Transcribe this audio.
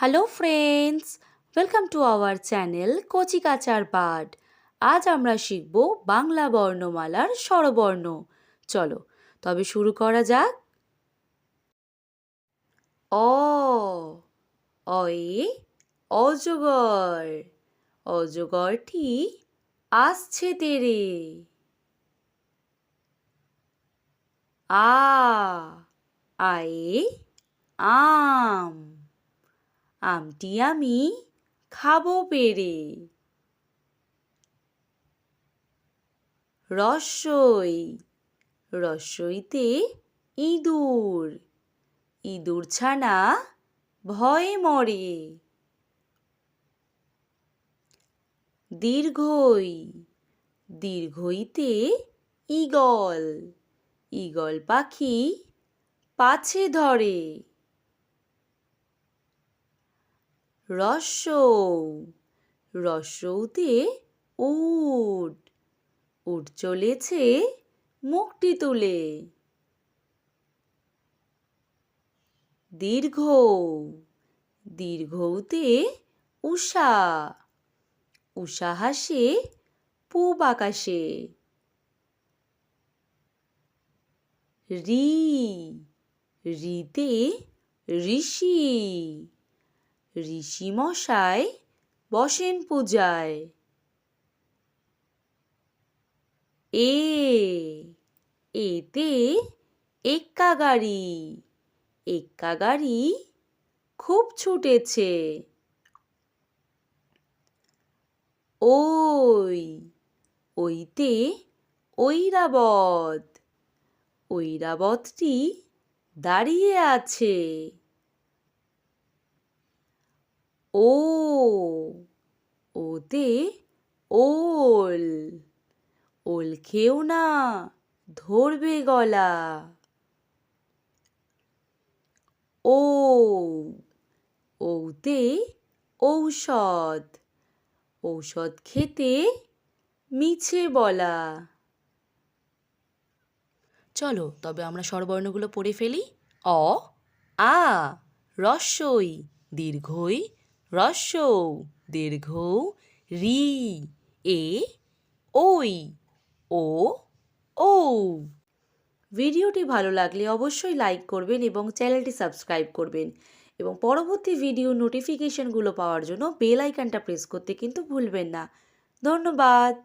Hello friends welcome to our channel কচিকাচার পাঠ আজ আমরা শিখব বাংলা বর্ণমালার স্বরবর্ণ। চলো, তবে শুরু করা যাক। অ, অয়ে, অজগর। অজগরটি আসছে তেরে। আ, আয়ে, আম। আমটি আমি খাব পেরে। রসই, রসইতে ইঁদুর ইঁদুর ছানা ভয়ে মরে। দীর্ঘই, দীর্ঘইতে ঈগল ঈগল পাখি পাছে ধরে। রস্যৌ রস্যৌতে উট। উট চলেছে মুখটি তুলে। দীর্ঘ। দীর্ঘৌতে উষা। উষা হাসে পূব আকাশে। রি। রিতে ঋষি। ঋষি মশাই বসেন পূজায়। এ, এতে এক্কা গাড়ি এক্কা গাড়ি খুব ছুটেছে। ওই, ওইতে ঐরাবত, ঐরাবতটি দাঁড়িয়ে আছে। ও ওতে ওল ওল খেও না, ধরবে গলা। ও ওতে ঔষধ ঔষধ খেতে মিছে বলা। চলো, তবে আমরা স্বরবর্ণগুলো পড়ে ফেলি। অ, আ, রস্যই, দীর্ঘই রস্যৌ দীর্ঘ, রি, এ, ওই, ও ও ভিডিওটি ভালো লাগলে অবশ্যই লাইক করবেন এবং চ্যানেলটি সাবস্ক্রাইব করবেন এবং পরবর্তী ভিডিও নোটিফিকেশনগুলো পাওয়ার জন্য বেল আইকনটা প্রেস করতে কিন্তু ভুলবেন না। ধন্যবাদ।